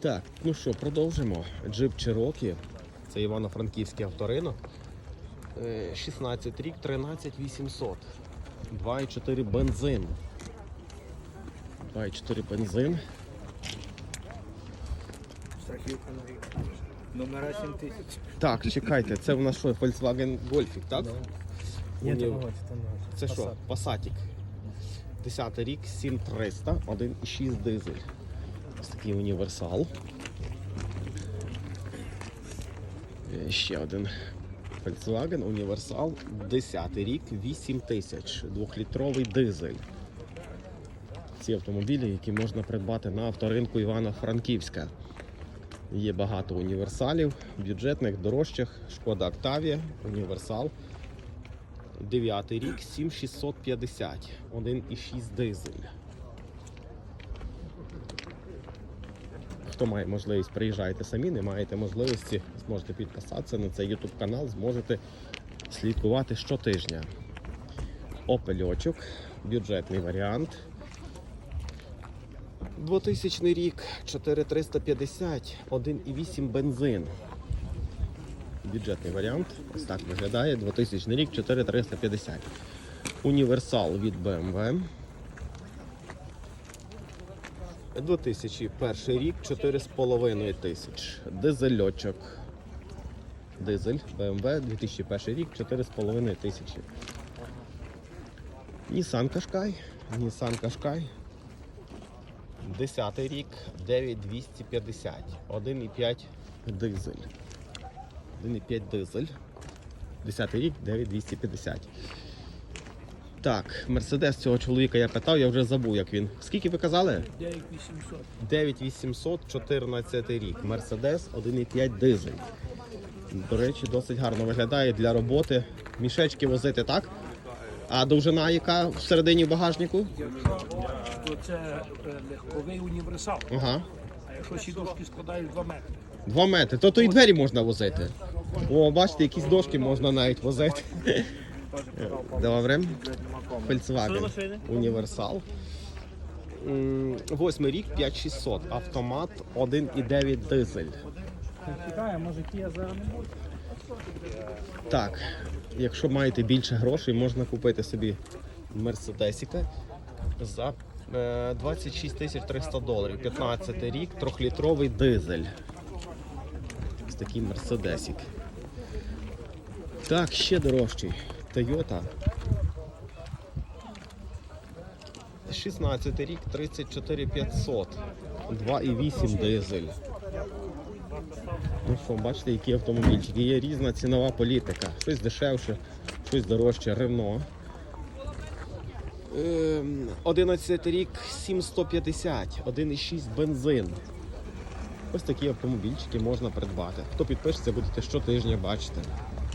Так, ну що, продовжимо. Джип Cherokee. Це Івано-Франківський авторинок. Е, 16 рік, 13 800. 2,4 бензин. 2,4 бензин. Страхівка на рік. Номера 7 тисяч. Так, чекайте, це у нас що, Volkswagen Golfik, так? Ні, Ні. це. Це що? Passat. Passatик. 10 рік, 7300, 1,6 дизель. Ось такий універсал. Е, Ще один Volkswagen універсал. 10 рік, 8000, 2-літровий дизель. Ці автомобілі, які можна придбати на авторинку Івано-Франківська. Є багато універсалів, бюджетних, дорожчих, шкода Octavia, універсал. 9 рік 7650, 1,6 дизель. Хто має можливість, приїжджайте самі, не маєте можливості, зможете підписатися на цей YouTube канал, зможете слідкувати щотижня. Опельочок, бюджетний варіант. 2000 рік 4350, 1,8 бензин. Бюджетний варіант. Ось так виглядає. 2000 рік 4350. Універсал від BMW. 2001 рік 4,5 тисяч. Дизельочок. Дизель BMW 2001 рік 4,5 тисячі. Nissan Qashqai. Nissan Qashqai. 10 рік 9250. 1,5 дизель. 1,5 дизель. 10 рік 9250. Так, Мерседес цього чоловіка я питав, я вже забув, як він. Скільки ви казали? 9800. 9800, 14 рік. Мерседес 1,5 дизель. До речі, досить гарно виглядає для роботи. Мішечки возити, так? А довжина яка всередині в багажнику? то це е, легковий універсал. Ага. А якщо сідушки складають 2 метри, Два метри. То, то і двері можна возити. О, бачите, якісь дошки можна навіть возити. Добре. Volkswagen. Універсал. Восьмий рік 5600. Автомат 1,9 дизель. Так, якщо маєте більше грошей, можна купити собі Мерседесіка за е, 26 тисяч 300 доларів. 15 рік, 3-літровий дизель. Ось такий Мерседесік. Так, ще дорожчий. Toyota. 16 рік, 34 500. 2,8 дизель. Ну що, бачите, які автомобільчики. Є різна цінова політика. Щось дешевше, щось дорожче. Рено. Ем, 11 рік 7150, 1,6 бензин. Ось такі автомобільчики можна придбати. Хто підпишеться, будете щотижня бачити.